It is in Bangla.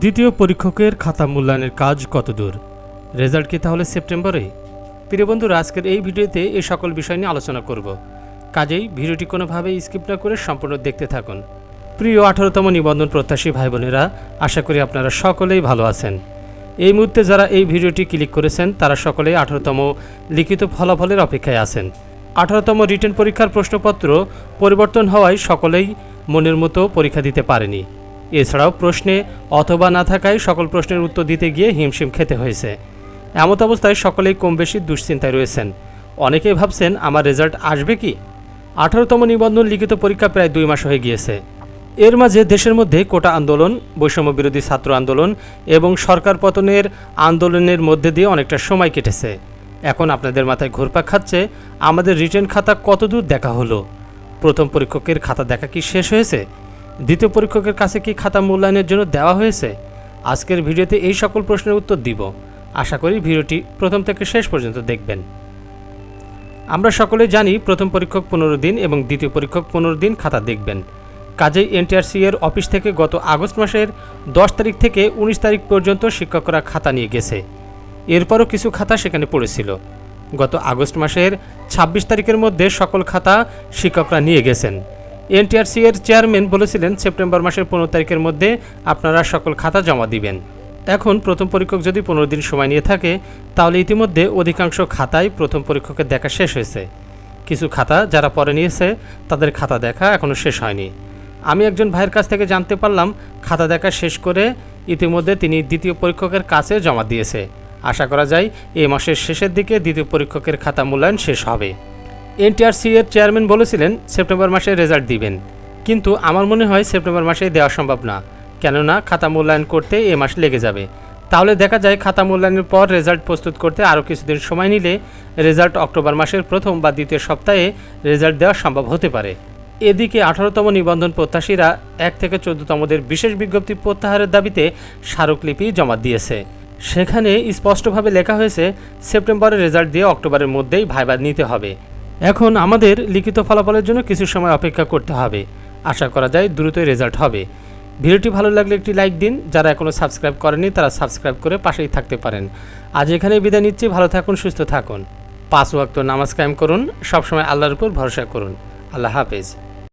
দ্বিতীয় পরীক্ষকের খাতা মূল্যায়নের কাজ কতদূর? রেজাল্ট কি তাহলে সেপ্টেম্বরে? প্রিয় বন্ধুরা, আজকের এই ভিডিওতে এই সকল বিষয় নিয়ে আলোচনা করব। কাজেই ভিডিওটি কোনোভাবেই স্কিপ না করে সম্পূর্ণ দেখতে থাকুন। প্রিয় আঠারোতম নিবন্ধন প্রত্যাশী ভাই বোনেরা আশা করি আপনারা সকলেই ভালো আছেন। এই মুহূর্তে যারা এই ভিডিওটি ক্লিক করেছেন, তারা সকলেই আঠারোতম লিখিত ফলাফলের অপেক্ষায় আছেন। আঠারোতম রিটেন পরীক্ষার প্রশ্নপত্র পরিবর্তন হওয়ায় সকলেই মনের মতো পরীক্ষা দিতে পারেনি। এছাড়াও প্রশ্নে অথবা না থাকায় সকল প্রশ্নের উত্তর দিতে গিয়ে হিমশিম খেতে হয়েছে। এমত অবস্থায় সকলেই কম বেশি দুশ্চিন্তায় রয়েছেন। অনেকেই ভাবছেন, আমার রেজাল্ট আসবে কি? আঠারোতম নিবন্ধন লিখিত পরীক্ষা প্রায় দুই মাস হয়ে গিয়েছে। এর মাঝে দেশের মধ্যে কোটা আন্দোলন বৈষম্য বিরোধী ছাত্র আন্দোলন এবং সরকার পতনের আন্দোলনের মধ্যে দিয়ে অনেকটা সময় কেটেছে। এখন আপনাদের মাথায় ঘুরপাক খাচ্ছে, আমাদের রিটার্ন খাতা কতদূর দেখা হলো? প্রথম পরীক্ষকের খাতা দেখা কি শেষ হয়েছে? দ্বিতীয় পরীক্ষকের কাছে কি খাতা মূল্যায়নের জন্য দেওয়া হয়েছে? আজকের ভিডিওতে এই সকল প্রশ্নের উত্তর দিব। আশা করি ভিডিওটি প্রথম থেকে শেষ পর্যন্ত দেখবেন। আমরা সকলে জানি প্রথম পরীক্ষক পনেরো দিন এবং দ্বিতীয় পরীক্ষক পনেরো দিন খাতা দেখবেন। কাজেই এনটিআরসি এর অফিস থেকে গত আগস্ট মাসের দশ তারিখ থেকে উনিশ তারিখ পর্যন্ত শিক্ষকরা খাতা নিয়ে গেছে। এরপরও কিছু খাতা সেখানে পড়েছিল। গত আগস্ট মাসের ২৬ তারিখের মধ্যে সকল খাতা শিক্ষকরা নিয়ে গেছেন। এনটিআরসি এর চেয়ারম্যান বলেছিলেন, সেপ্টেম্বর মাসের পনেরো তারিখের মধ্যে আপনারা সকল খাতা জমা দিবেন। এখন প্রথম পরীক্ষক যদি পনেরো দিন সময় নিয়ে থাকে, তাহলে ইতিমধ্যে অধিকাংশ খাতাই প্রথম পরীক্ষকের দেখা শেষ হয়েছে। কিছু খাতা যারা পরে নিয়েছে, তাদের খাতা দেখা এখনও শেষ হয়নি। আমি একজন ভাইয়ের কাছ থেকে জানতে পারলাম, খাতা দেখা শেষ করে ইতিমধ্যে তিনি দ্বিতীয় পরীক্ষকের কাছে জমা দিয়েছে। আশা করা যায় এই মাসের শেষের দিকে দ্বিতীয় পরীক্ষকের খাতা মূল্যায়ন শেষ হবে। এনটিআরসি এর চেয়ারম্যান বলেছিলেন, সেপ্টেম্বর মাসে রেজাল্ট দিবেন। কিন্তু আমার মনে হয় সেপ্টেম্বর মাসে দেওয়া সম্ভব না। কেননা খাতা মূল্যায়ন করতে এ মাস লেগে যাবে। তাহলে দেখা যায় খাতা মূল্যায়নের পর রেজাল্ট প্রস্তুত করতে আরও কিছুদিন সময় নিলে রেজাল্ট অক্টোবর মাসের প্রথম বা দ্বিতীয় সপ্তাহে রেজাল্ট দেওয়া সম্ভব হতে পারে। এদিকে আঠারোতম নিবন্ধন প্রত্যাশীরা এক থেকে চোদ্দতমদের বিশেষ বিজ্ঞপ্তি প্রত্যাহারের দাবিতে স্মারকলিপি জমা দিয়েছে। সেখানে স্পষ্টভাবে লেখা হয়েছে সেপ্টেম্বরের রেজাল্ট দিয়ে অক্টোবরের মধ্যেই ভাইবা নিতে হবে। এখন আমাদের লিখিত ফলাফলের জন্য কিছু সময় অপেক্ষা করতে হবে। আশা করা যায় দ্রুতই রেজাল্ট হবে। ভিডিওটি ভালো লাগলে একটি লাইক দিন। যারা এখনও সাবস্ক্রাইব করেনি তারা সাবস্ক্রাইব করে পাশেই থাকতে পারেন। আজ এখানেই বিদায় নিচ্ছি। ভালো থাকুন, সুস্থ থাকুন। পাঁচ ওয়াক্ত নামাজ কায়েম করুন। সবসময় আল্লাহর উপর ভরসা করুন। আল্লাহ হাফেজ।